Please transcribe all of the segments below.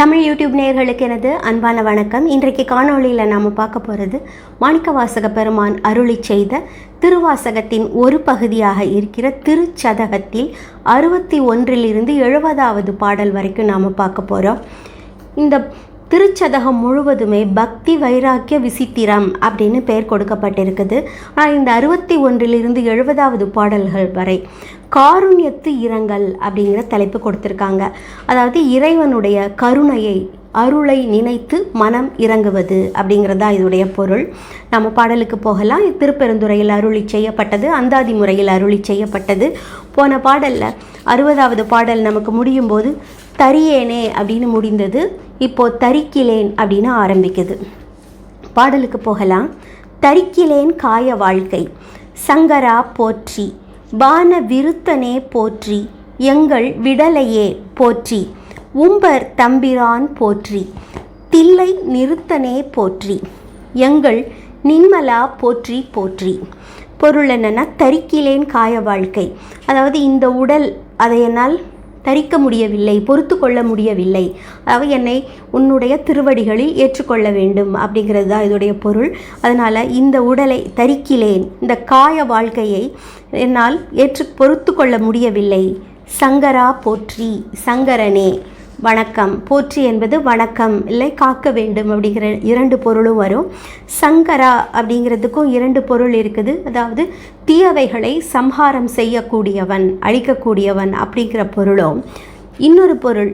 Tamil YouTube நேயர்களுக்கு எனது அன்பான வணக்கம். இன்றைக்கு காணொளியில் நாம் பார்க்க போகிறது மாணிக்கவாசக பெருமான் அருளி செய்த திருவாசகத்தின் ஒரு பகுதியாக இருக்கிற திருச்சதகத்தில் அறுபத்தி ஒன்றிலிருந்து எழுபதாவது பாடல் வரைக்கும் நாம் பார்க்க போகிறோம் இந்த திருச்சதகம் முழுவதுமே பக்தி வைராக்கிய விசித்திரம் அப்படின்னு பெயர் கொடுக்கப்பட்டிருக்குது. ஆனால் இந்த அறுபத்தி ஒன்றிலிருந்து எழுபதாவது பாடல்கள் வரை காருண்யத்து இரங்கல் அப்படிங்கிற தலைப்பு கொடுத்துருக்காங்க. அதாவது இறைவனுடைய கருணையை அருளை நினைத்து மனம் இறங்குவது அப்படிங்கிறது தான் இதோடைய பொருள். நம்ம பாடலுக்கு போகலாம். திருப்பெருந்துறையில் அருளி செய்யப்பட்டது அந்தாதி முறையில் அருளி செய்யப்பட்டது. போன பாடலில் அறுபதாவது பாடல் நமக்கு முடியும் போது தரியேனே அப்படின்னு முடிந்தது. இப்போ தரிக்கிலேன் அப்படின்னு ஆரம்பிக்குது. பாடலுக்கு போகலாம். தரிக்கிலேன் காய வாழ்க்கை சங்கரா போற்றி பான விருத்தனே போற்றி எங்கள் விடலையே போற்றி உம்பர் தம்பிரான் போற்றி தில்லை நிறுத்தனே போற்றி எங்கள் நின்மலா போற்றி போற்றி. பொருள் என்னென்னா தரிக்கிலேன் காய வாழ்க்கை. அதாவது இந்த உடல் அதை என்னால் தரிக்க முடியவில்லை பொறுத்து கொள்ள முடியவில்லை. அதாவது என்னை உன்னுடைய திருவடிகளில் ஏற்றுக்கொள்ள வேண்டும் அப்படிங்கிறது தான் இதோடைய பொருள். அதனால் இந்த உடலை தரிக்கிலேன் இந்த காய வாழ்க்கையை என்னால் ஏற்று பொறுத்து கொள்ள முடியவில்லை. சங்கரா போற்றி சங்கரனே. வணக்கம். போற்றி என்பது வணக்கம். இல்லை காக்க வேண்டும் அப்படிங்கிற இரண்டு பொருளும் வரும். சங்கரா அப்படிங்கிறதுக்கும் இரண்டு பொருள் இருக்குது. அதாவது தீயவைகளை சம்ஹாரம் செய்யக்கூடியவன் அழிக்கக்கூடியவன் அப்படிங்கிற பொருளும். இன்னொரு பொருள்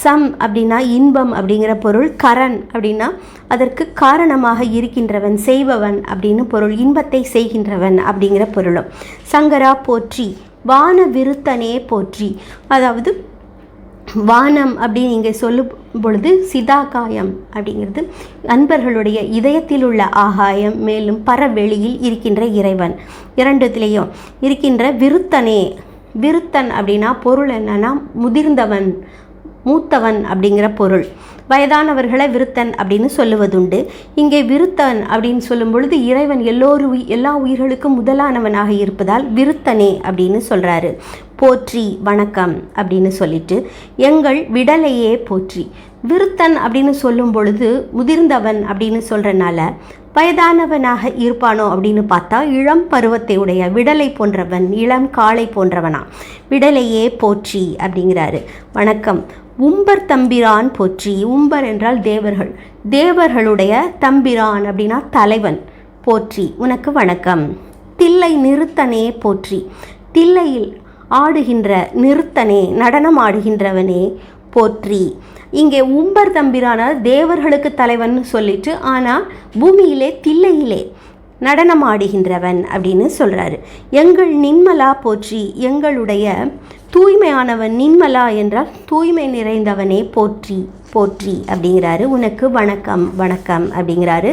சம் அப்படின்னா இன்பம் அப்படிங்கிற பொருள் கரண் அப்படின்னா அதற்கு காரணமாக இருக்கின்றவன் செய்பவன் அப்படின்னு பொருள் இன்பத்தை செய்கின்றவன் அப்படிங்கிற பொருளும். சங்கரா போற்றி. வான விருத்தனே போற்றி. அதாவது வானம் அப்படின்னு இங்கே சொல்லும் பொழுது சிதாகாயம் அப்படிங்கிறது அன்பர்களுடைய இதயத்தில் உள்ள ஆகாயம் மேலும் பரவெளியில் இருக்கின்ற இறைவன். இரண்டுத்திலையும் இருக்கின்ற விருத்தனே. விருத்தன் அப்படின்னா பொருள் என்னன்னா முதிர்ந்தவன். மூத்தவன் அப்படிங்கிற பொருள். வயதானவர்களை விருத்தன் அப்படின்னு சொல்லுவதுண்டு. இங்கே விருத்தன் அப்படின்னு சொல்லும் பொழுது இறைவன் எல்லோரு உயி எல்லா உயிர்களுக்கும் முதலானவனாக இருப்பதால் விருத்தனே அப்படின்னு சொல்கிறாரு போற்றி வணக்கம் அப்படின்னு சொல்லிட்டு எங்கள் விடலையே போற்றி. விருத்தன் அப்படின்னு சொல்லும் பொழுது முதிர்ந்தவன் அப்படின்னு சொல்கிறனால வயதானவனாக இருப்பானோ அப்படின்னு பார்த்தா இளம் பருவத்தை உடைய விடலை போன்றவன் இளம் காளை போன்றவனா. விடலையே போற்றி அப்படிங்கிறாரு. வணக்கம். உம்பர் தம்பிரான் போற்றி. உம்பர் என்றால் தேவர்கள். தேவர்களுடைய தம்பிரான் அப்படின்னா தலைவன். போற்றி. உனக்கு வணக்கம். தில்லை நிறுத்தனே போற்றி. தில்லையில் ஆடுகின்ற நிறுத்தனே நடனம் ஆடுகின்றவனே போற்றி. இங்கே உம்பர் தம்பிரான தேவர்களுக்கு தலைவன் சொல்லிட்டு ஆனால் பூமியிலே தில்லையிலே நடனம் ஆடுகின்றவன் அப்படின்னு சொல்கிறாரு எங்கள் நிம்மலா போற்றி. எங்களுடைய தூய்மையானவன் நின்மலா என்றால் தூய்மை நிறைந்தவனே போற்றி போற்றி அப்படிங்கிறாரு. உனக்கு வணக்கம் வணக்கம் அப்படிங்கிறாரு.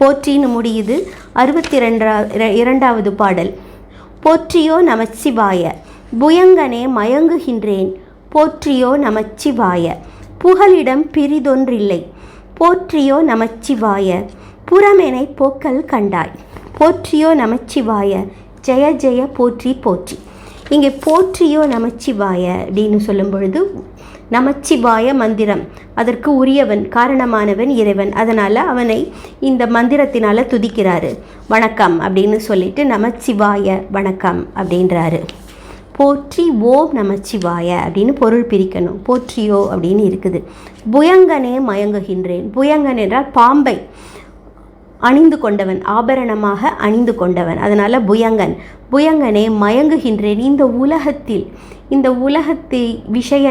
போற்றின்னு முடியுது. அறுபத்தி ரெண்டா இரண்டாவது பாடல். போற்றியோ நமச்சிவாய புயங்கனே மயங்குகின்றேன். போற்றியோ நமச்சிவாய புகலிடம் பிரிதொன்றில்லை போற்றியோ நமச்சிவாய புறமெனை போக்கல் கண்டாய். போற்றியோ நமச்சிவாய ஜெய ஜெய போற்றி போற்றி. இங்கே போற்றியோ நமச்சிவாய அப்படின்னு சொல்லும் பொழுது நமச்சிவாய மந்திரம். அதற்கு உரியவன் காரணமானவன் இறைவன். அதனால் அவனை இந்த மந்திரத்தினால் துதிக்கிறாரு. வணக்கம் அப்படின்னு சொல்லிட்டு நமச்சிவாய வணக்கம் அப்படின்றாரு. போற்றி ஓம் நமச்சிவாய அப்படின்னு பொருள் பிரிக்கணும். போற்றியோ அப்படின்னு இருக்குது. புயங்கனே மயங்குகின்றேன். புயங்கன் என்றால் பாம்பை. அணிந்து கொண்டவன் ஆபரணமாக அணிந்து கொண்டவன். அதனால் புயங்கன். புயங்கனே மயங்குகின்றேன் இந்த உலகத்தில் இந்த உலகத்தை விஷய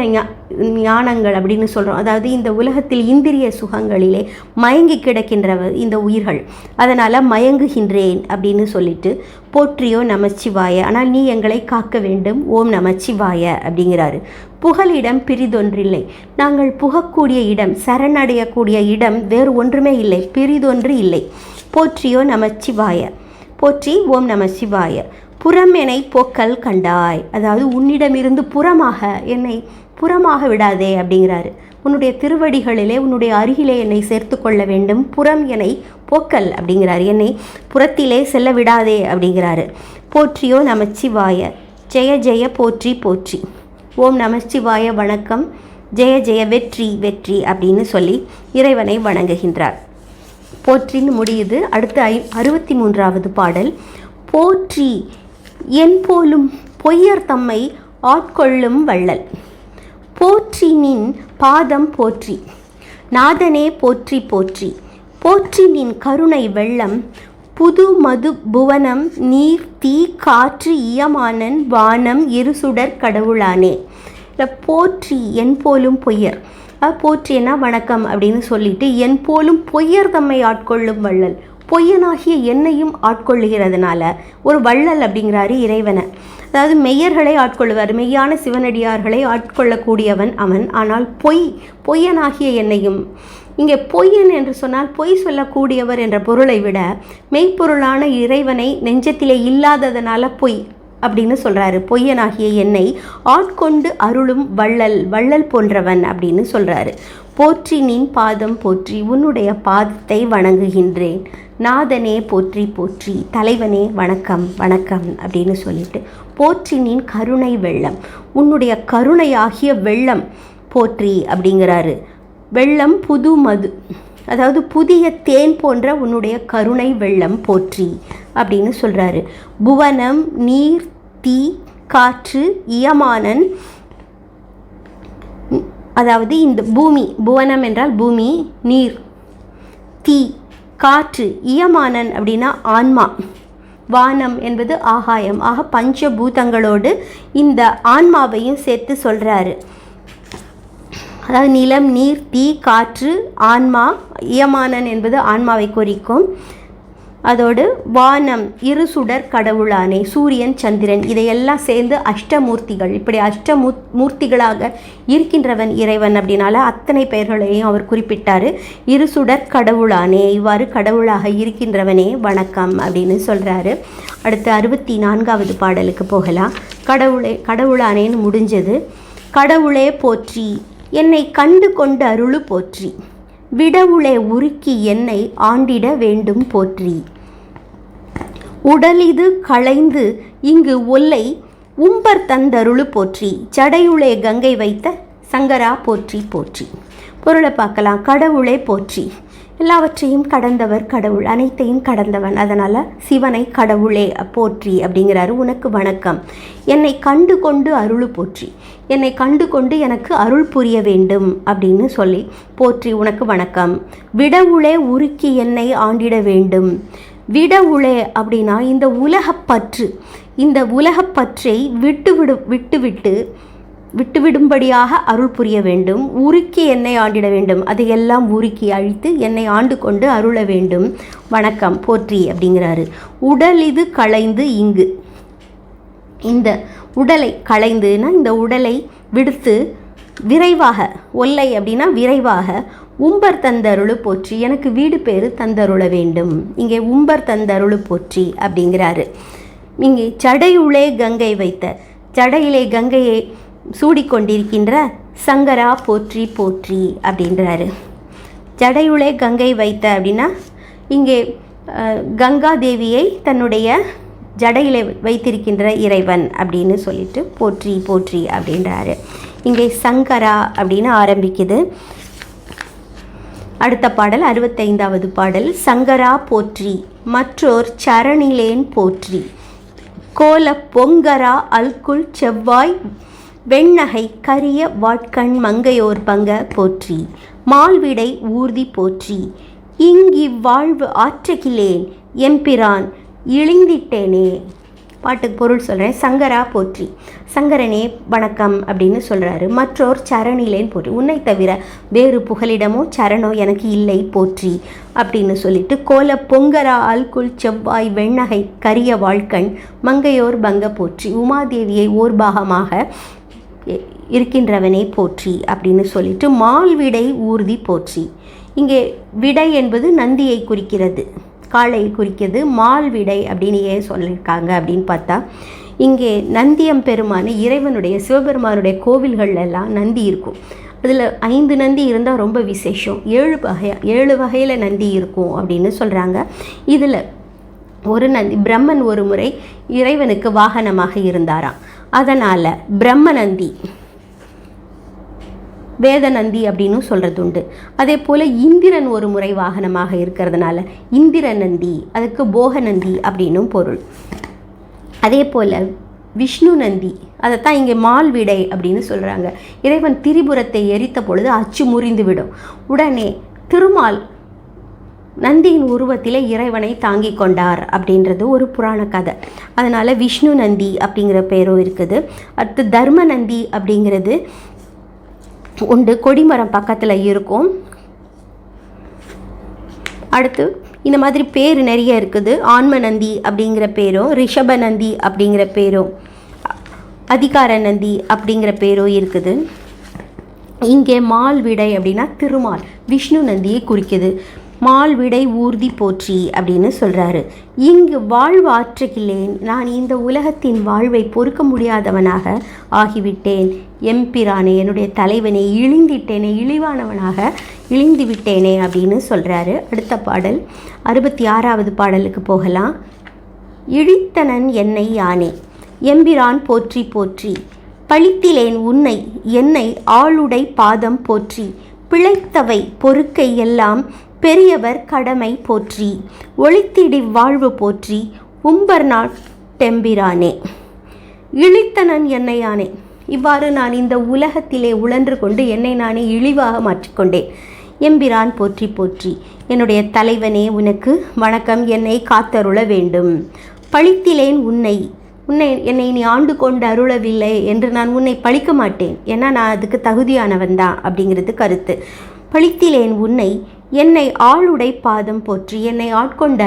ஞானங்கள் அப்படின்னு சொல்கிறோம் அதாவது இந்த உலகத்தில் இந்திரிய சுகங்களிலே மயங்கி கிடக்கின்றவ இந்த உயிர்கள். அதனால் மயங்குகின்றேன் அப்படின்னு சொல்லிட்டு போற்றியோ நமச்சிவாய ஆனால் நீ எங்களை காக்க வேண்டும். ஓம் நமச்சிவாய அப்படிங்கிறாரு. புகலிடம் பிரிதொன்றில்லை. நாங்கள் புகக்கூடிய இடம் சரணடையக்கூடிய இடம் வேறு ஒன்றுமே இல்லை பிரிதொன்று இல்லை. போற்றியோ நமச்சிவாய போற்றி ஓம் நமசிவாய புறம் என்னை போக்கல் கண்டாய். அதாவது உன்னிடமிருந்து புறமாக என்னை புறமாக விடாதே அப்படிங்கிறாரு. உன்னுடைய திருவடிகளிலே உன்னுடைய அருகிலே என்னை சேர்த்து கொள்ள வேண்டும். புறம் என்னை போக்கல் அப்படிங்கிறார். என்னை புறத்திலே செல்ல விடாதே அப்படிங்கிறாரு. போற்றியோ நமச்சிவாய ஜெய ஜெய போற்றி போற்றி. ஓம் நமச்சிவாய வணக்கம். ஜெய ஜெய வெற்றி வெற்றி அப்படின்னு சொல்லி இறைவனை வணங்குகின்றார். போற்றின்னு முடியுது. அடுத்து ஐ அறுபத்தி மூன்றாவது பாடல். போற்றி என் போலும் பொய்யர் தம்மை ஆட்கொள்ளும் வள்ளல். போற்றி நின் பாதம் போற்றி. நாதனே போற்றி போற்றி. போற்றி நின் கருணை வெள்ளம் புது மது புவனம் நீர் தீ காற்று இயமானன் வானம் இருசுடர் கடவுளானே. இல்லை போற்றி என் போலும் பொய்யர். போற்றினா வணக்கம் அப்படின்னு சொல்லிட்டு என் போலும் பொய்யர் தம்மை ஆட்கொள்ளும் வள்ளல். பொய்யனாகிய என்னையும் ஆட்கொள்ளுகிறதுனால ஒரு வள்ளல் அப்படிங்கிறாரு இறைவனை. அதாவது மெய்யர்களை ஆட்கொள்ளுவார். மெய்யான சிவனடியார்களை ஆட்கொள்ளக்கூடியவன் அவன். ஆனால் பொய் பொய்யனாகிய என்னையும் இங்கே பொய்யன் என்று சொன்னால் பொய் சொல்லக்கூடியவர் என்ற பொருளை விட மெய்ப்பொருளான இறைவனை நெஞ்சத்திலே இல்லாததனால பொய் அப்படின்னு சொல்கிறாரு பொய்யனாகிய என்னை ஆட்கொண்டு அருளும் வள்ளல் வள்ளல் போன்றவன் அப்படின்னு சொல்கிறாரு போற்றி நின் பாதம் போற்றி உன்னுடைய பாதத்தை வணங்குகின்றேன். நாதனே போற்றி போற்றி தலைவனே வணக்கம் வணக்கம் அப்படின்னு சொல்லிட்டு போற்றி நின் கருணை வெள்ளம் உன்னுடைய கருணையாகிய வெள்ளம் போற்றி அப்படிங்கிறாரு. வெள்ளம் புது மது அதாவது புதிய தேன் போன்ற உன்னுடைய கருணை வெள்ளம் போற்றி அப்படின்னு சொல்கிறாரு புவனம் நீர் தீ காற்று இயமானன். அதாவது இந்த பூமி புவனம் என்றால் பூமி நீர் தீ காற்று இயமானன் அப்படின்னா ஆன்மா. வானம் என்பது ஆகாயம். ஆக பஞ்சபூதங்களோடு இந்த ஆன்மாவையும் சேர்த்து சொல்கிறாரு அதாவது நிலம் நீர் தீ காற்று ஆன்மா இயமானன் என்பது ஆன்மாவை குறிக்கும். அதோடு வானம் இரு சுடர் கடவுளானே சூரியன் சந்திரன் இதையெல்லாம் சேர்ந்து அஷ்டமூர்த்திகள். இப்படி அஷ்டமூ மூர்த்திகளாக இருக்கின்றவன் இறைவன் அப்படின்னால அத்தனை பெயர்களையும் அவர் குறிப்பிட்டார். இரு சுடர் கடவுளானே இவ்வாறு கடவுளாக இருக்கின்றவனே வணக்கம் அப்படின்னு சொல்கிறாரு அடுத்து அறுபத்தி நான்காவது பாடலுக்கு போகலாம். கடவுளே கடவுளானேன்னு முடிஞ்சது. கடவுளே போற்றி என்னை கண்டு கொண்டு அருளு போற்றி. விடவுளே உருக்கி என்னை ஆண்டிட வேண்டும் போற்றி. உடலிது களைந்து இங்கு ஒல்லை உம்பர் தந்தருளு போற்றி. ஜடையுளே கங்கை வைத்த சங்கரா போற்றி போற்றி. பொருளை பார்க்கலாம். கடவுளே போற்றி. எல்லாவற்றையும் கடந்தவர் கடவுள் அனைத்தையும் கடந்தவன். அதனால் சிவனை கடவுளே போற்றி அப்படிங்கிறாரு. உனக்கு வணக்கம். என்னை கண்டு கொண்டு அருள் போற்றி. என்னை கண்டு கொண்டு எனக்கு அருள் புரிய வேண்டும் அப்படின்னு சொல்லி போற்றி உனக்கு வணக்கம். விடவுளே உருக்கி என்னை ஆண்டிட வேண்டும். விடவுளே அப்படின்னா இந்த உலகப்பற்று இந்த உலகப்பற்றை விட்டுவிடு விட்டுவிட்டு விட்டுவிடும்படியாக அருள் புரிய வேண்டும். உருக்கி என்னை ஆண்டிட வேண்டும். அதையெல்லாம் உருக்கி அழித்து என்னை ஆண்டு கொண்டு அருள வேண்டும். வணக்கம். போற்றி அப்படிங்கிறாரு. உடல் இது களைந்து இங்கு. இந்த உடலை களைந்துனா இந்த உடலை விடுத்து விரைவாக ஒல்லை அப்படின்னா விரைவாக உம்பர் தந்தருளு போற்றி. எனக்கு வீடு பேர் தந்தருள வேண்டும். இங்கே உம்பர் தந்தருளு போற்றி அப்படிங்கிறாரு. இங்கே சடையுளே கங்கை வைத்த சடையிலே கங்கையை சூடிக்கொண்டிருக்கின்ற சங்கரா போற்றி போற்றி அப்படின்றாரு. ஜடையுளே கங்கை வைத்த அப்படின்னா இங்கே கங்கா தேவியை தன்னுடைய ஜடையிலே வைத்திருக்கின்ற இறைவன் அப்படின்னு சொல்லிட்டு போற்றி போற்றி அப்படின்றாரு. இங்கே சங்கரா அப்படின்னு ஆரம்பிக்குது. அடுத்த பாடல் அறுபத்தைந்தாவது பாடல் சங்கரா போற்றி மற்றோர் சரணிலேன் போற்றி கோல பொங்கரா அல்குல் செவ்வாய் வெண்ணகை கரிய வாட்கண் மங்கையோர் பங்க போற்றி. மால்விடை ஊர்தி போற்றி. இங்கிவ்வாழ்வு ஆற்றுகிலேன் எம்பிரான் இழிந்திட்டேனே. பாட்டுக்கு பொருள் சொல்கிறேன் சங்கரா போற்றி. சங்கரனே வணக்கம் அப்படின்னு சொல்கிறாரு மற்றோர் சரணிலேன் போற்றி. உன்னை தவிர வேறு புகலிடமோ சரணோ எனக்கு இல்லை போற்றி அப்படின்னு சொல்லிட்டு கோல பொங்கரா அல்குல் செவ்வாய் வெண்ணகை கரிய வாழ்க்கண் மங்கையோர் பங்க போற்றி. உமாதேவியை ஓர் பாகமாக இருக்கின்றவனே போற்றி அப்படின்னு சொல்லிட்டு மால்விடை ஊர்தி போற்றி. இங்கே விடை என்பது நந்தியை குறிக்கிறது காளையை குறிக்கிறது மால்விடை அப்படின்னு ஏன் சொல்லியிருக்காங்க அப்படின்னு பார்த்தா இங்கே நந்தியம் பெருமான இறைவனுடைய சிவபெருமானுடைய கோவில்கள் எல்லாம் நந்தி இருக்கும். அதில் ஐந்து நந்தி இருந்தால் ரொம்ப விசேஷம். ஏழு வகையாக ஏழு வகையில் நந்தி இருக்கும் அப்படின்னு சொல்கிறாங்க இதில் ஒரு நந்தி பிரம்மன் ஒரு முறை இறைவனுக்கு வாகனமாக இருந்தாராம். அதனால் பிரம்மநந்தி வேதநந்தி அப்படின்னு சொல்கிறது உண்டு. அதே போல் இந்திரன் ஒரு முறை வாகனமாக இருக்கிறதுனால இந்திர நந்தி அதுக்கு போகநந்தி அப்படின்னும் பொருள். அதே போல் விஷ்ணு நந்தி அதைத்தான் இங்கே மால்விடை அப்படின்னு சொல்கிறாங்க இறைவன் திரிபுரத்தை எரித்த பொழுது அச்சு முறிந்து விடும். உடனே திருமால் நந்தியின் உருவத்தில் இறைவனை தாங்கி கொண்டார் அப்படின்றது ஒரு புராண கதை. அதனால் விஷ்ணு நந்தி அப்படிங்கிற பேரும் இருக்குது. அடுத்து தர்ம நந்தி அப்படிங்கிறது உண்டு. கொடிமரம் பக்கத்தில் இருக்கும். அடுத்து இந்த மாதிரி பேர் நிறைய இருக்குது. ஆன்ம நந்தி அப்படிங்கிற பேரும் ரிஷப நந்தி அப்படிங்கிற பேரும் அதிகார நந்தி அப்படிங்கிற பேரும் இருக்குது. இங்கே மால் விடை அப்படின்னா திருமால். விஷ்ணு நந்தியை குறிக்குது. மால்விடை ஊர்தி போற்றி அப்படின்னு சொல்கிறாரு இங்கு வாழ்வாற்றுகிலேன் நான் இந்த உலகத்தின் வாழ்வை பொறுக்க முடியாதவனாக ஆகிவிட்டேன். எம்பிரானே என்னுடைய தலைவனை இழிந்திட்டேனே இழிவானவனாக இழிந்து விட்டேனே அப்படின்னு சொல்கிறாரு அடுத்த பாடல் அறுபத்தி ஆறாவது பாடலுக்கு போகலாம். இழித்தனன் என்னை யானே எம்பிரான் போற்றி போற்றி பழித்திலேன் உன்னை என்னை ஆளுடை பாதம் போற்றி பிழைத்தவை பொறுக்கை எல்லாம் பெரியவர் கடமை போற்றி ஒளித்திடி வாழ்வு போற்றி உம்பர்நாட் டெம்பிரானே. இழித்தனன் என்னையானே இவ்வாறு நான் இந்த உலகத்திலே உழன்று கொண்டு என்னை நானே இழிவாக மாற்றிக்கொண்டேன். எம்பிரான் போற்றி போற்றி. என்னுடைய தலைவனே உனக்கு வணக்கம். என்னை காத்தருள வேண்டும். பழித்திலேன் உன்னை உன்னை என்னை நீ ஆண்டு கொண்டு அருளவில்லை என்று நான் உன்னை பழிக்க மாட்டேன். ஏன்னா நான் அதுக்கு தகுதியானவன் தான் அப்படிங்கிறது கருத்து. பழித்திலேன் உன்னை என்னை ஆளுடை பாதம் போற்றி என்னை ஆட்கொண்ட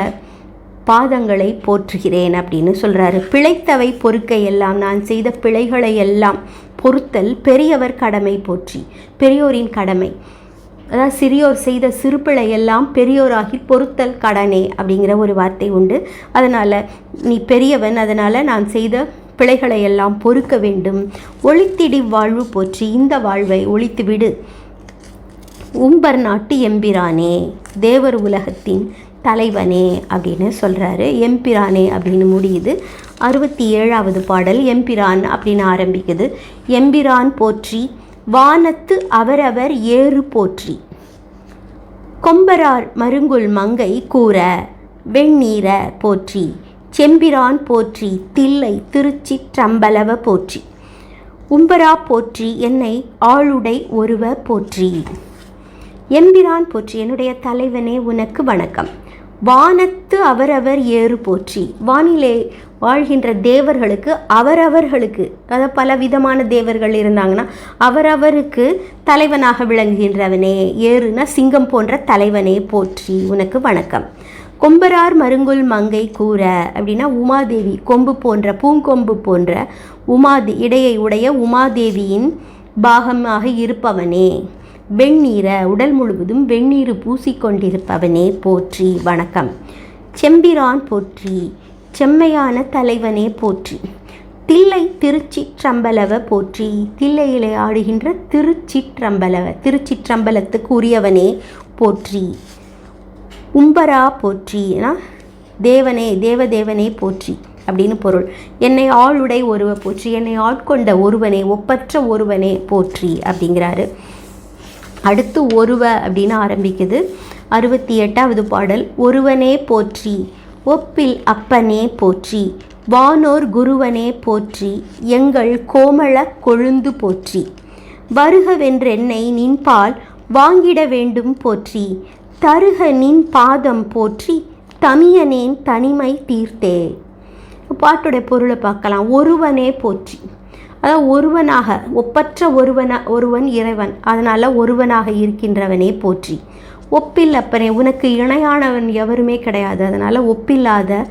பாதங்களை போற்றுகிறேன் அப்படின்னு சொல்கிறாரு பிழைத்தவை பொறுக்கை எல்லாம் நான் செய்த பிழைகளை எல்லாம் பொறுத்தல் பெரியவர் கடமை போற்றி பெரியோரின் கடமை. அதாவது சிறியோர் செய்த சிறுபிழை எல்லாம் பெரியோராகி பொறுத்தல் கடனே அப்படிங்கிற ஒரு வார்த்தை உண்டு. அதனால் நீ பெரியவன் அதனால் நான் செய்த பிழைகளை எல்லாம் பொறுக்க வேண்டும். ஒளித்திடி வாழ்வு போற்றி இந்த வாழ்வை ஒழித்து விடு உம்பர் நாட்டு எம்பிரானே தேவர் உலகத்தின் தலைவனே அப்படின்னு சொல்கிறாரு எம்பிரானே அப்படின்னு முடியுது. அறுபத்தி ஏழாவது பாடல் எம்பிரான் அப்படின்னு ஆரம்பிக்குது. எம்பிரான் போற்றி வானத்து அவரவர் ஏறு போற்றி. கொம்பரார் மருங்குல் மங்கை கூற வெண்ணீர போற்றி. செம்பிரான் போற்றி தில்லை திருச்சி திருச்சிற்றம்பலவ போற்றி. உம்பரா போற்றி என்னை ஆளுடை ஒருவ போற்றி. எம்பிரான் போற்றி என்னுடைய தலைவனே உனக்கு வணக்கம். வானத்து அவரவர் ஏறு போற்றி. வானிலே வாழ்கின்ற தேவர்களுக்கு அவரவர்களுக்கு அதாவது பல விதமான தேவர்கள் இருந்தாங்கன்னா அவரவருக்கு தலைவனாக விளங்குகின்றவனே. ஏறுனா சிங்கம் போன்ற தலைவனே போற்றி உனக்கு வணக்கம். கொம்பரார் மருங்குல் மங்கை கூற அப்படின்னா உமாதேவி கொம்பு போன்ற பூங்கொம்பு போன்ற உமாதே இடையை உடைய உமாதேவியின் பாகமாக இருப்பவனே. வெண்ணீர உடல் முழுவதும் வெந்நீர் பூசிக்கொண்டிருப்பவனே போற்றி வணக்கம். செம்பிரான் போற்றி செம்மையான தலைவனே போற்றி. தில்லை திருச்சிற்றம்பலவ போற்றி தில்லையிலே ஆடுகின்ற திருச்சிற்றம்பலவ திருச்சிற்றம்பலத்துக்கு உரியவனே போற்றி. உம்பரா போற்றினா தேவனே தேவதேவனே போற்றி அப்படின்னு பொருள். என்னை ஆளுடை ஒருவ போற்றி என்னை ஆட்கொண்ட ஒருவனே ஒப்பற்ற ஒருவனே போற்றி அப்படிங்கிறாரு. அடுத்து ஒருவ அப்படின்னு ஆரம்பிக்குது. அறுபத்தி எட்டாவது பாடல் ஒருவனே போற்றி ஒப்பில் அப்பனே போற்றி வானோர் குருவனே போற்றி எங்கள் கோமள கொழுந்து போற்றி. வருகவென்றென்னை நின்பால் வாங்கிட வேண்டும் போற்றி தருக நின் பாதம் போற்றி தமியனேன் தனிமை தீர்த்தே. பாட்டுடைய பொருளை பார்க்கலாம். ஒருவனே போற்றி. அதாவது ஒருவனாக ஒப்பற்ற ஒருவன ஒருவன் இறைவன். அதனால் ஒருவனாக இருக்கின்றவனே போற்றி. ஒப்பில் அப்பனே உனக்கு இணையானவன் எவருமே கிடையாது. அதனால் ஒப்பில்லாத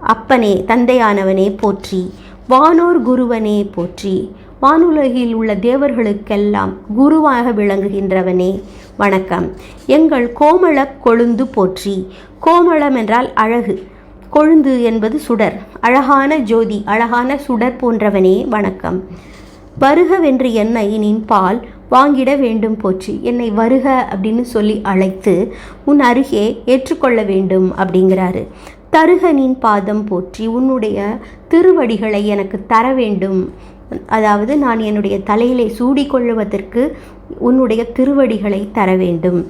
அப்பனே தந்தையானவனே போற்றி. வானோர் குருவனே போற்றி. வானுலகில் உள்ள தேவர்களுக்கெல்லாம் குருவாக விளங்குகின்றவனே. வணக்கம். எங்கள் கோமள கொழுந்து போற்றி. கோமளம் என்றால் அழகு. கொழுந்து என்பது சுடர். அழகான ஜோதி அழகான சுடர் போன்றவனே வணக்கம். வருகவென்று என்னை நின் பால் வாங்கிட வேண்டும் போச்சு என்னை வருக அப்படின்னு சொல்லி அழைத்து உன் அருகே ஏற்றுக்கொள்ள வேண்டும் அப்படிங்கிறாரு. தருக நின் பாதம் போற்றி. உன்னுடைய திருவடிகளை எனக்கு தர வேண்டும். அதாவது நான் என்னுடைய தலையிலே சூடிக்கொள்ளுவதற்கு உன்னுடைய திருவடிகளை தர வேண்டும்.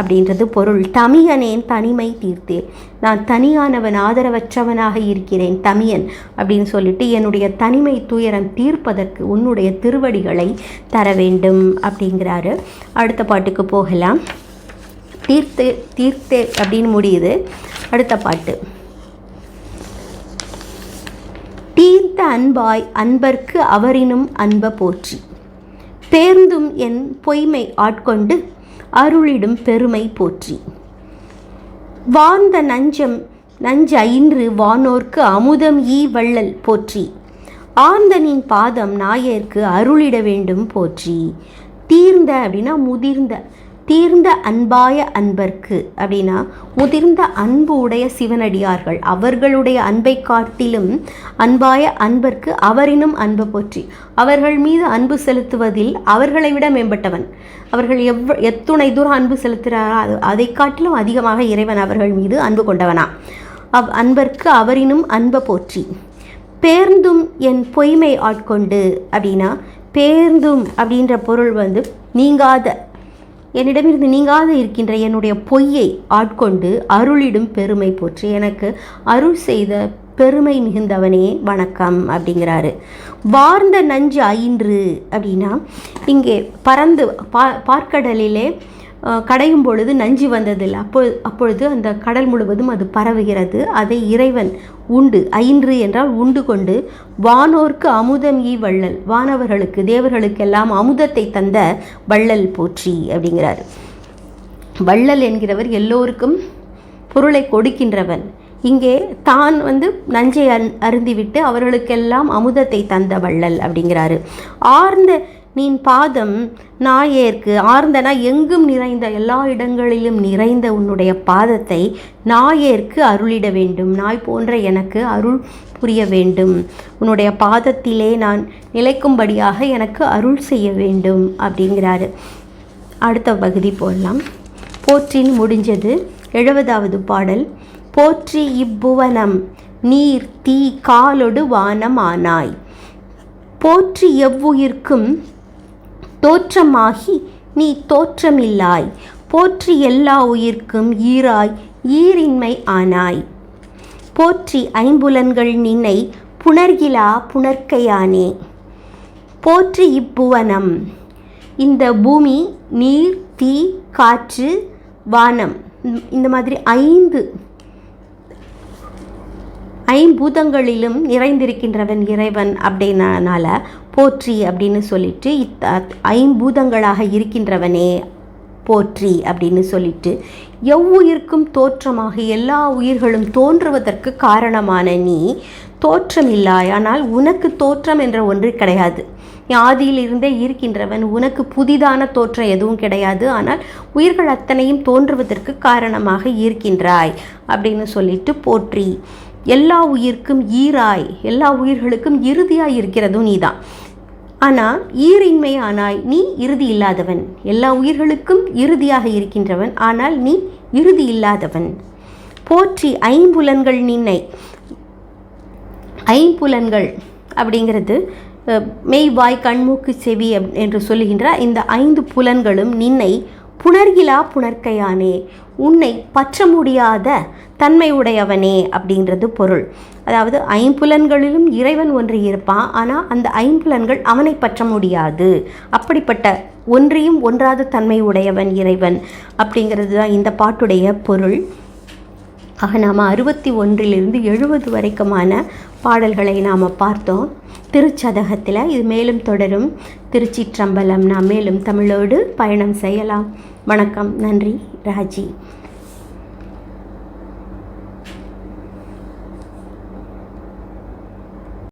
அப்படின்றது பொருள். தமியனேன் தனிமை தீர்த்தேன் நான் தனியானவன் ஆதரவற்றவனாக இருக்கிறேன் தமியன் அப்படின்னு சொல்லிட்டு என்னுடைய தனிமை துயரம் தீர்ப்பதற்கு உன்னுடைய திருவடிகளை தர வேண்டும் அப்படிங்கிறாரு. அடுத்த பாட்டுக்கு போகலாம். தீர்த்து தீர்த்தே அப்படின்னு முடியுது. அடுத்த பாட்டு. தீர்த்த அன்பாய் அன்பர்க்கு அவரினும் அன்ப போற்றி. பேர்ந்தும் என் பொய்மை ஆட்கொண்டு அருளிடும் பெருமை போற்றி. வார்ந்த நஞ்சம் நஞ்ச இன்று வானோர்க்கு அமுதம் ஈ வள்ளல் போற்றி. ஆர்ந்தனின் பாதம் நாயர்க்கு அருளிட வேண்டும் போற்றி. தீர்ந்த அப்படின்னா முதிர்ந்த தீர்ந்த அன்பாய அன்பர்க்கு அப்படின்னா முதிர்ந்த அன்பு உடைய சிவனடியார்கள். அவர்களுடைய அன்பை காட்டிலும் அன்பாய அன்பர்க்கு அவரினும் அன்பு போற்றி அவர்கள் மீது அன்பு செலுத்துவதில் அவர்களை விட மேம்பட்டவன். அவர்கள் எவ் எத்துணை தூரம் அன்பு செலுத்துகிறாரோ அதை காட்டிலும் அதிகமாக இறைவன் அவர்கள் மீது அன்பு கொண்டவனா. அவ் அன்பர்க்கு அவரினும் அன்பை போற்றி. பேர்ந்தும் என் பொய்மை ஆட்கொண்டு அப்படின்னா பேர்ந்தும் அப்படின்ற பொருள் வந்து நீங்காத என்னிடமிருந்து நீங்காத இருக்கின்ற என்னுடைய பொய்யை ஆட்கொண்டு அருளிடும் பெருமை போற்றி எனக்கு அருள் செய்த பெருமை மிகுந்தவனே. வணக்கம் அப்படிங்கிறாரு. வார்ந்த நஞ்சு ஐன்று அப்படின்னா இங்கே பறந்து பா பார்க்கடலிலே கடையும் பொழுது நஞ்சு வந்ததில்லை. அப்போ அப்பொழுது அந்த கடல் முழுவதும் அது பரவுகிறது. அதை இறைவன் உண்டு ஐன்று என்றால் உண்டு கொண்டு வானோர்க்கு அமுதம் ஈ வள்ளல். வானவர்களுக்கு தேவர்களுக்கெல்லாம் அமுதத்தை தந்த வள்ளல் போற்றி அப்படிங்கிறார். வள்ளல் என்கிறவர் எல்லோருக்கும் பொருளை கொடுக்கின்றவன். இங்கே தான் வந்து நஞ்சை அருந்திவிட்டு அவர்களுக்கெல்லாம் அமுதத்தை தந்த வள்ளல் அப்படிங்கிறாரு. ஆர்ந்த நீன் பாதம் நாயேற்கு ஆர்ந்தனா எங்கும் நிறைந்த எல்லா இடங்களிலும் நிறைந்த உன்னுடைய பாதத்தை நாயேற்கு அருளிட வேண்டும். நாய் போன்ற எனக்கு அருள் புரிய வேண்டும். உன்னுடைய பாதத்திலே நான் நிலைக்கும்படியாக எனக்கு அருள் செய்ய வேண்டும் அப்படிங்கிறாரு. அடுத்த பகுதி போடலாம். போற்றின் முடிஞ்சது எழுபதாவது பாடல். போற்றி இப்புவனம் நீர் தீ காலொடு வானம் ஆனாய் போற்றி எவ்வுயிர்க்கும் தோற்றமாகி நீ தோற்றமில்லாய். போற்றி எல்லா உயிர்க்கும் ஈராய் ஈரின்மை ஆனாய். போற்றி ஐம்புலன்கள் நின்னை புணர்கிலா புணர்க்கையானே. போற்றி இப்புவனம். இந்த பூமி நீர் தீ காற்று வானம். இந்த- இந்த மாதிரி ஐந்து ஐம்பூதங்களிலும் நிறைந்திருக்கின்றவன் இறைவன் அப்படின்னனால போற்றி அப்படின்னு சொல்லிட்டு இத் ஐம்பூதங்களாக இருக்கின்றவனே போற்றி அப்படின்னு சொல்லிட்டு எவ்வுயிர்க்கும் தோற்றமாக எல்லா உயிர்களும் தோன்றுவதற்கு காரணமான நீ தோற்றமில்லாய் ஆனால் உனக்கு தோற்றம் என்ற ஒன்று கிடையாது. ஆதியிலிருந்தே இருக்கின்றவன் உனக்கு புதிதான தோற்றம் எதுவும் கிடையாது ஆனால் உயிர்கள் அத்தனையும் தோன்றுவதற்கு காரணமாக இருக்கின்றாய் அப்படின்னு சொல்லிட்டு போற்றி. எல்லா உயிர்க்கும் ஈராய் எல்லா உயிர்களுக்கும் இறுதியாய் இருக்கிறதும் நீதான். ஆனால் ஈரின்மையானாய் நீ இறுதி இல்லாதவன். எல்லா உயிர்களுக்கும் இறுதியாக இருக்கின்றவன் ஆனால் நீ இறுதி இல்லாதவன். போற்றி ஐம்புலன்கள் நின்னை. ஐம்புலன்கள் அப்படிங்கிறது மெய்வாய் மெய் வாய் கண்மூக்கு செவி என்று சொல்லுகின்ற இந்த ஐந்து புலன்களும் நின்னை புணர்கிலா புணர்க்கையானே உன்னை பற்ற முடியாத தன்மை உடையவனே அப்படின்றது பொருள். அதாவது ஐம்புலன்களிலும் இறைவன் ஒன்று இருப்பான் ஆனால் அந்த ஐம்புலன்கள் அவனை பற்ற முடியாது. அப்படிப்பட்ட ஒன்றையும் ஒன்றாத தன்மை உடையவன் இறைவன் அப்படிங்கிறது தான் இந்த பாட்டுடைய பொருள். ஆக நாம் அறுபத்தி ஒன்றிலிருந்து எழுபது வரைக்குமான பாடல்களை நாம் பார்த்தோம். திருச்சதகத்தில் இது மேலும் தொடரும். திருச்சிற்றம்பலம் நாம் மேலும் தமிழோடு பயணம் செய்யலாம். வணக்கம் நன்றி ராஜி.